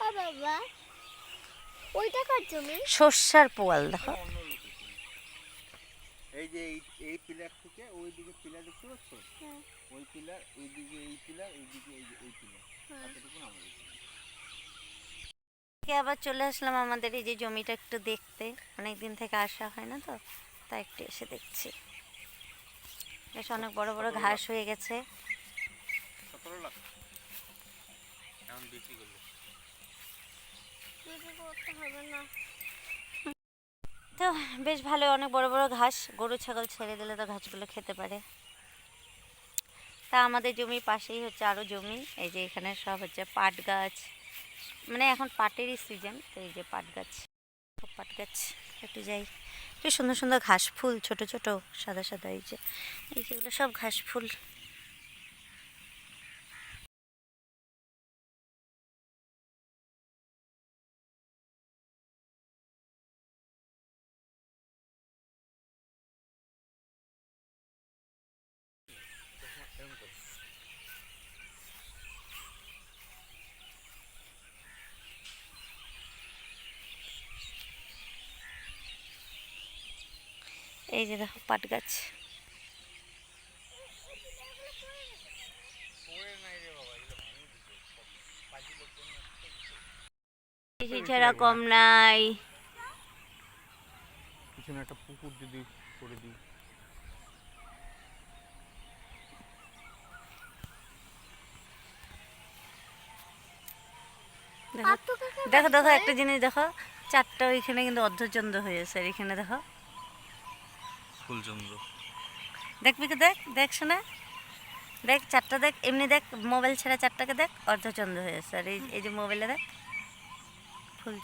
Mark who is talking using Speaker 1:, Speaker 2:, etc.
Speaker 1: বাবা ওইটা কার জমি
Speaker 2: সর্ষার পোয়াল দেখো।
Speaker 3: এই যে এই পিলার থেকে ওই দিকে পিলার দেখতে পাচ্ছ?
Speaker 1: হ্যাঁ।
Speaker 3: ওই পিলার এইদিকে এই পিলার এইদিকে এই এই পিলার।
Speaker 1: হ্যাঁ।
Speaker 2: আবার চলে আসলাম আমাদের এই যে জমিটা একটু দেখতে। অনেক দিন থেকে আসা হয় না তো তাই একটু এসে দেখছি। বেশ অনেক বড় বড় ঘাস হয়ে গেছে।
Speaker 3: এখন বিক্রি করল
Speaker 2: তো বেশ ভালো অনেক বড় বড় ঘাস। গরু, ছাগল ছেড়ে দিলে তো ঘাসগুলো খেতে পারে। তা আমাদের জমির পাশেই হচ্ছে আরও জমি। এই যে এখানে সব হচ্ছে পাট গাছ। মানে এখন পাটেরই সিজন তো এই যে পাট গাছ। পাট গাছ, একটু যাই। একটু সুন্দর সুন্দর ঘাস ফুল, ছোট ছোট, সাদা সাদা এই যে। এই যেগুলো সব ঘাস ফুল। এই যে দেখো পাট গাছ। ছাড়া কম নাই।
Speaker 3: পিছনে একটা পুকুর যদি করে দিই।
Speaker 2: দেখো দেখো একটা জিনিস দেখো চারটা ওইখানে কিন্তু অর্ধচন্দ্র হয়েছে আর এখানে দেখো
Speaker 3: ফুলচন্দ্র।
Speaker 2: দেখবি কি দেখ? দেখ শোনা। দেখ, চারটা দেখ। এমনি দেখ, মোবাইল ছাড়া চারটাকে দেখ, অর্ধচন্দ্র হয়েছে আর এই এই যে মোবাইলে দেখ ফুল